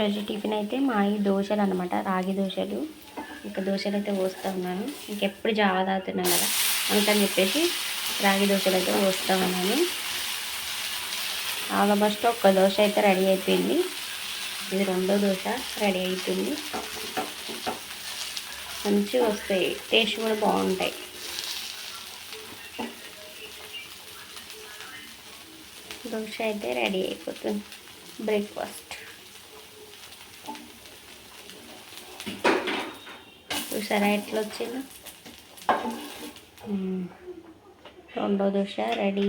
రోజు టిఫిన్ అయితే మా ఈ దోశలు అనమాట రాగి దోశలు. ఇంకా దోశలు అయితే పోస్తూ ఉన్నాను. ఇంకెప్పుడు జావ తాగుతున్నాను కదా అందుకని చెప్పేసి రాగి దోశలు అయితే పోస్తూ ఉన్నాను. ఆల్మోస్ట్ ఒక్క దోశ అయితే రెడీ అయిపోయింది. ఇది రెండో దోశ రెడీ అయిపోయింది. మంచిగా వస్తాయి టేస్ట్ కూడా బాగుంటాయి. దోశ అయితే రెడీ అయిపోతుంది. బ్రేక్ఫాస్ట్. చూసారా ఎట్లా వచ్చిందో. రెండో దోశ రెడీ.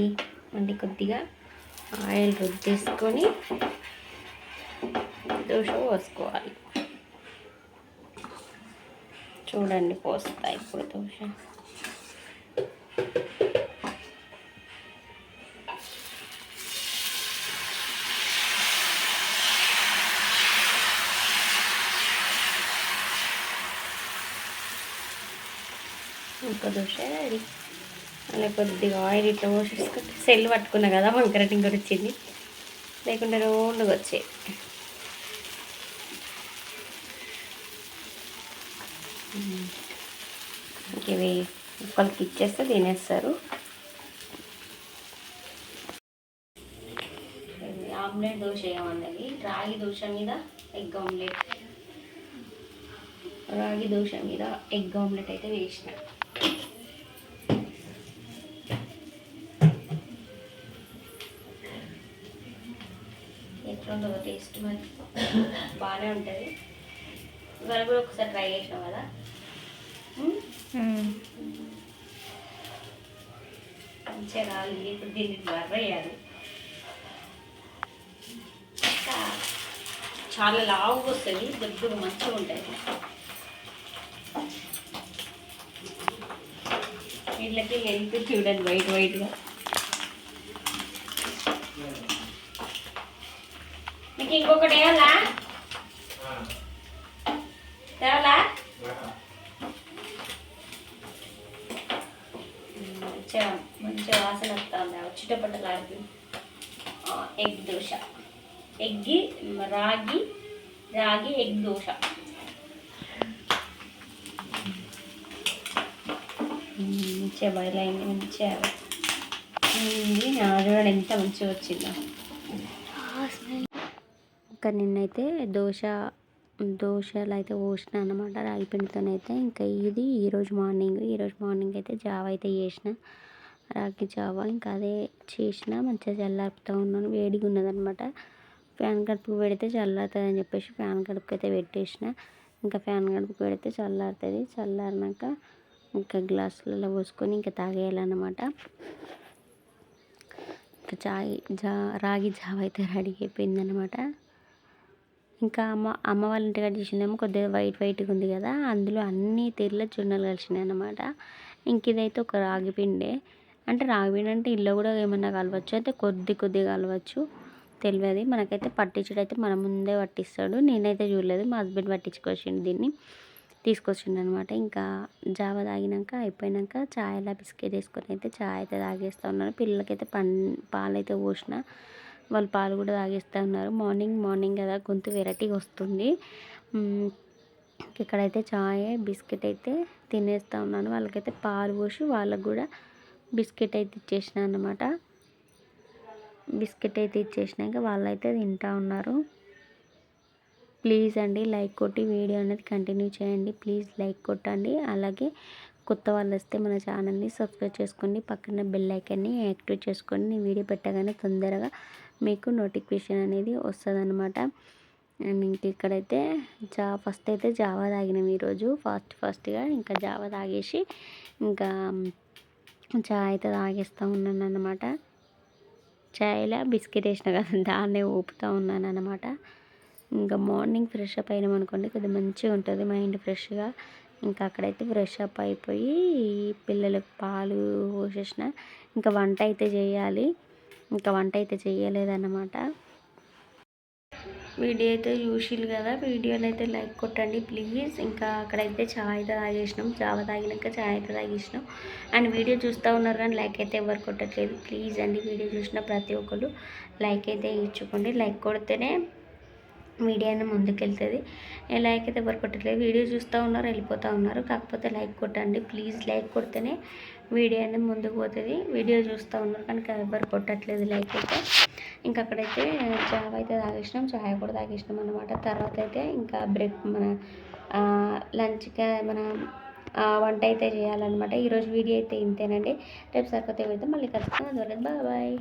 మళ్ళీ కొద్దిగా ఆయిల్ రుద్దేసుకొని దోశ పోసుకోవాలి. చూడండి పోస్తా ఇప్పుడు దోశ. ఇంకో దోశ రెడీ. అలా కొద్దిగా ఆయిల్ ఇట్లా పోసేసుకుంటే సెల్ పట్టుకున్నా కదా వంకర టింకర వచ్చింది. లేకుంటే రౌండ్గా వచ్చే. ఇవి ఒకరికి ఇచ్చేస్తే తినేస్తారు. ఆమ్లెట్ దోశ ఏమన్నది రాగి దోశ మీద ఎగ్ ఆమ్లెట్. రాగి దోశ మీద ఎగ్ ఆమ్లెట్ అయితే వేసిన. ఎట్లా ఉంటుందో టేస్ట్ మరి బాగానే ఉంటుంది. ఇవాళ కూడా ఒకసారి ట్రై చేసినాం కదా? మంచిగా రాలి ఇప్పుడు దీన్ని బర్ర వేయాలి. ఇంకా చాలా లావుగా వస్తుంది. దగ్గర మంచిగా ఉంటుంది వీళ్ళకి లెంత్ చూడండి. వైట్ వైట్గా ఇంకొకటి వేయాలా తేవాలా మంచిగా మంచిగా వాసన వస్తుంది. వచ్చేటప్పటిలాంటి ఎగ్ దోశ. ఎగ్గి రాగి రాగి ఎగ్ దోశ. మంచిగా బయలైంది మంచిగా. చూడండి ఎంత మంచిగా వచ్చిందో. ఇంకా నిన్నైతే దోశ దోశలు అయితే పోసిన అనమాట రాగి పిండితోనైతే ఇంకా ఇది ఈరోజు మార్నింగ్ ఈరోజు మార్నింగ్ అయితే జావ అయితే చేసిన. రాగి జావ ఇంకా అదే చేసిన మంచిగా చల్లారుపుతూ ఉన్నాను. వేడిగా ఉన్నదనమాట ఫ్యాన్ కడుపుకు పెడితే చల్లారుతుంది అని చెప్పేసి ఫ్యాన్ కడుపుకి అయితే పెట్టేసిన. ఇంకా ఫ్యాన్ కడుపుకు పెడితే చల్లారుతుంది. చల్లారినాక ఇంకా గ్లాసులలో పోసుకొని ఇంకా తాగేయాలన్నమాట. ఇంకా చాయ్ జా రాగి జావ అయితే రెడీ అయిపోయిందనమాట ఇంకా అమ్మ అమ్మ వాళ్ళ ఇంటికాడ చేసిందేమో కొద్దిగా వైట్ వైట్గా ఉంది కదా అందులో అన్ని తెల్ల జొన్నలు కలిసినాయి అనమాట ఇంక ఇదైతే ఒక రాగి పిండే. అంటే రాగి పిండి అంటే ఇల్లు కూడా ఏమన్నా కలవచ్చు అయితే కొద్ది కొద్దిగా కలవచ్చు. తెలియదు మనకైతే పట్టించడం అయితే మన ముందే పట్టిస్తాడు. నేనైతే చూడలేదు మా హస్బెండ్ పట్టించుకొచ్చిండు దీన్ని తీసుకొచ్చిండు అనమాట ఇంకా జావ తాగినాక అయిపోయినాక చాయ్లా బిస్కెట్ వేసుకొని అయితే చాయ్ అయితే తాగేస్తూ ఉన్నాను. పిల్లలకైతే పన్ పాలైతే పోసిన. వాళ్ళు పాలు కూడా తాగేస్తూ ఉన్నారు. మార్నింగ్ మార్నింగ్ కదా గొంతు వెరైటీగా వస్తుంది. ఇక్కడైతే చాయ్ బిస్కెట్ అయితే తినేస్తూ ఉన్నాను. వాళ్ళకైతే పాలు పోసి వాళ్ళకు కూడా బిస్కెట్ అయితే ఇచ్చేసిన అనమాట బిస్కెట్ అయితే ఇచ్చేసినాక వాళ్ళైతే తింటూ ఉన్నారు. ప్లీజ్ అండి లైక్ కొట్టి వీడియో అనేది కంటిన్యూ చేయండి. ప్లీజ్ లైక్ కొట్టండి. అలాగే కొత్త వాళ్ళు వస్తే మన ఛానల్ని సబ్స్క్రైబ్ చేసుకోండి. పక్కన బెల్ ఐకాన్ని యాక్టివేట్ చేసుకోండి నేను వీడియో పెట్టగానే తొందరగా మీకు నోటిఫికేషన్ అనేది వస్తుందన్నమాట. అండ్ ఇంక ఇక్కడైతే జా ఫస్ట్ అయితే జావా తాగినాం ఈరోజు. ఫాస్ట్ ఫాస్ట్గా ఇంకా జావా తాగేసి ఇంకా చాయ్ అయితే తాగేస్తూ ఉన్నాను అనమాట చాయ్లో బిస్కెట్ వేసిన కదా దాన్నే ఊపుతూ ఉన్నాను అనమాట ఇంకా మార్నింగ్ ఫ్రెష్ అప్ అయినాం అనుకోండి కొద్దిగా మంచిగా ఉంటుంది మైండ్ ఫ్రెష్గా ఇంకా అక్కడైతే ఫ్రెష్ అప్ అయిపోయి పిల్లలకు పాలు పోసేసిన. ఇంకా వంట అయితే చేయాలి. ఇంకా వంట అయితే చేయలేదన్నమాట వీడియో అయితే చూసిరు కదా వీడియోని అయితే లైక్ కొట్టండి ప్లీజ్. ఇంకా అక్కడైతే చాయ్ అయితే తాగేసినాం. చావ తాగినాక చాయ్ అయితే తాగేసినాం. అండ్ వీడియో చూస్తూ ఉన్నారు కానీ లైక్ అయితే ఎవరు కొట్టట్లేదు. ప్లీజ్ అండి వీడియో చూసిన ప్రతి ఒక్కరు లైక్ అయితే ఇచ్చుకోండి. లైక్ కొడితేనే వీడియో ముందుకెళ్తుంది. లైక్ అయితే ఎవరు కొట్టట్లేదు వీడియో చూస్తూ ఉన్నారు వెళ్ళిపోతూ ఉన్నారు. కాకపోతే లైక్ కొట్టండి ప్లీజ్ లైక్ కొడితేనే వీడియో అనేది ముందుకు పోతుంది. వీడియో చూస్తూ ఉన్నారు కనుక ఎవరు కొట్టట్లేదు లైక్ అయితే ఇంకా అక్కడైతే చాయ్ అయితే తాగేసినాం చాయ్ కూడా తాగేసినాం అనమాట తర్వాత అయితే ఇంకా బ్రేక్ మన లంచ్గా మన వంట అయితే చేయాలన్నమాట. ఈరోజు వీడియో అయితే ఇంతేనండి. రేపు సరిపోతే వెళ్తే మళ్ళీ కలుస్తాం అందువల్ల బాయ్ బాయ్.